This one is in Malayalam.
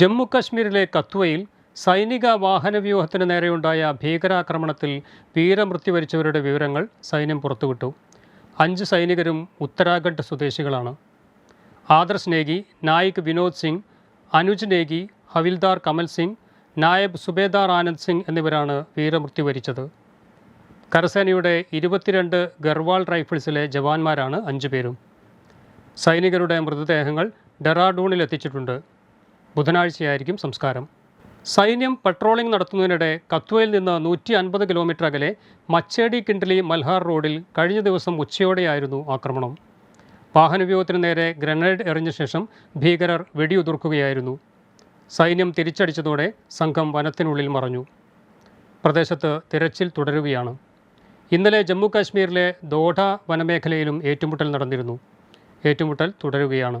ജമ്മു കശ്മീരിലെ കത്വയിൽ സൈനിക വാഹനവ്യൂഹത്തിന് നേരെയുണ്ടായ ഭീകരാക്രമണത്തിൽ വീരമൃത്യു വരിച്ചവരുടെ വിവരങ്ങൾ സൈന്യം പുറത്തുവിട്ടു. അഞ്ച് സൈനികരും ഉത്തരാഖണ്ഡ് സ്വദേശികളാണ്. ആദർശ് നേഗി നായിക് വിനോദ് സിംഗ് അനുജ് നേഗി ഹവിൽദാർ കമൽ സിംഗ് നായബ് സുബേദാർ ആനന്ദ് സിംഗ് എന്നിവരാണ് വീരമൃത്യു വരിച്ചത് കരസേനയുടെ ഇരുപത്തിരണ്ട് ഗർവാൾ റൈഫിൾസിലെ ജവാന്മാരാണ് അഞ്ചു പേരും. സൈനികരുടെ മൃതദേഹങ്ങൾ ഡെറാഡൂണിൽ എത്തിച്ചിട്ടുണ്ട് ബുധനാഴ്ചയായിരിക്കും സംസ്കാരം. സൈന്യം പട്രോളിംഗ് നടത്തുന്നതിനിടെ കത്വയിൽ നിന്ന് നൂറ്റി അൻപത് കിലോമീറ്റർ അകലെ മച്ചേടി കിണ്ടലി മൽഹാർ റോഡിൽ കഴിഞ്ഞ ദിവസം ഉച്ചയോടെയായിരുന്നു ആക്രമണം. വാഹനവ്യൂഹത്തിന് നേരെ ഗ്രനേഡ് എറിഞ്ഞ ശേഷം ഭീകരർ വെടിയുതിർക്കുകയായിരുന്നു. സൈന്യം തിരിച്ചടിച്ചതോടെ സംഘം വനത്തിനുള്ളിൽ മറഞ്ഞു. പ്രദേശത്ത് തിരച്ചിൽ തുടരുകയാണ്. ഇന്നലെ ജമ്മു കാശ്മീരിലെ ദോഡ വനമേഖലയിലും ഏറ്റുമുട്ടൽ നടന്നിരുന്നു. ഏറ്റുമുട്ടൽ തുടരുകയാണ്.